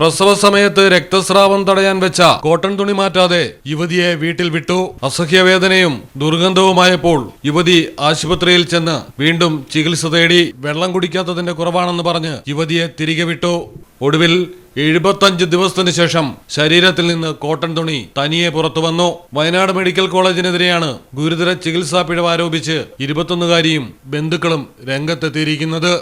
പ്രസവ സമയത്ത് രക്തസ്രാവം തടയാൻ വെച്ച കോട്ടൺ തുണി മാറ്റാതെ യുവതിയെ വീട്ടിൽ വിട്ടു. അസഹ്യവേദനയും ദുർഗന്ധവുമായപ്പോൾ യുവതി ആശുപത്രിയിൽ ചെന്ന് വീണ്ടും ചികിത്സ തേടി വെള്ളം കുടിക്കാത്തതിന്റെ കുറവാണെന്ന് പറഞ്ഞ് യുവതിയെ തിരികെ വിട്ടു. ഒടുവിൽ എഴുപത്തഞ്ച് ദിവസത്തിന് ശേഷം ശരീരത്തിൽ നിന്ന് കോട്ടൺ തുണി തനിയെ പുറത്തു വന്നു. വയനാട് മെഡിക്കൽ കോളേജിനെതിരെയാണ് ഗുരുതര ചികിത്സാ പിഴവ് ആരോപിച്ച് ഇരുപത്തൊന്നുകാരിയും ബന്ധുക്കളും രംഗത്തെത്തിയിരിക്കുന്നത്.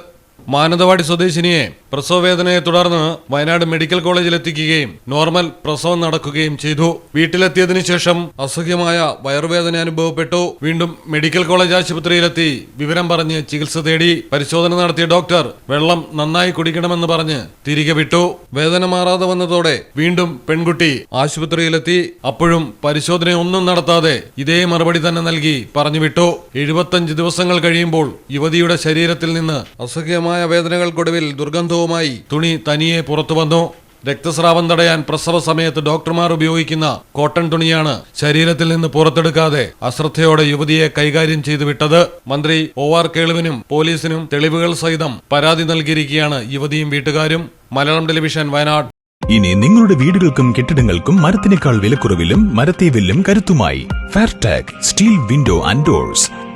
മാനന്തവാടി സ്വദേശിനിയെ പ്രസവവേദനയെ തുടർന്ന് വയനാട് മെഡിക്കൽ കോളേജിൽ എത്തിക്കുകയും നോർമൽ പ്രസവം നടക്കുകയും ചെയ്തു. വീട്ടിലെത്തിയതിനു ശേഷം അസഹ്യമായ വയറുവേദന അനുഭവപ്പെട്ടു. വീണ്ടും മെഡിക്കൽ കോളേജ് ആശുപത്രിയിലെത്തി വിവരം പറഞ്ഞ് ചികിത്സ തേടി പരിശോധന നടത്തിയ ഡോക്ടർ വെള്ളം നന്നായി കുടിക്കണമെന്ന് പറഞ്ഞ് തിരികെ വിട്ടു. വേദന മാറാതെ വന്നതോടെ വീണ്ടും പെൺകുട്ടി ആശുപത്രിയിലെത്തി. അപ്പോഴും പരിശോധനയൊന്നും നടത്താതെ ഇതേ മറുപടി തന്നെ നൽകി പറഞ്ഞു വിട്ടു എഴുപത്തഞ്ച് ദിവസങ്ങൾ കഴിയുമ്പോൾ യുവതിയുടെ ശരീരത്തിൽ നിന്ന് അസഹ്യമായ വേദനകൾക്കൊടുവിൽ ദുർഗന്ധവുമായി തുണി തനിയെ പുറത്തു വന്നു. രക്തസ്രാവം തടയാൻ പ്രസവ സമയത്ത് ഡോക്ടർമാർ ഉപയോഗിക്കുന്ന കോട്ടൺ തുണിയാണ് ശരീരത്തിൽ നിന്ന് പുറത്തെടുക്കാതെ അശ്രദ്ധയോടെ യുവതിയെ കൈകാര്യം ചെയ്തു വിട്ടത്. മന്ത്രി ഒ ആർ കേളുവിനും പോലീസിനും തെളിവുകൾ സഹിതം പരാതി നൽകിയിരിക്കുകയാണ് യുവതിയും വീട്ടുകാരും. മലയാളം ടെലിവിഷൻ വയനാട്. ഇനി നിങ്ങളുടെ വീടുകൾക്കും കെട്ടിടങ്ങൾക്കും മരത്തിനേക്കാൾ വിലക്കുറവിലും മരത്തെ വില്ലും കരുത്തുമായി. Fairtech steel window and doors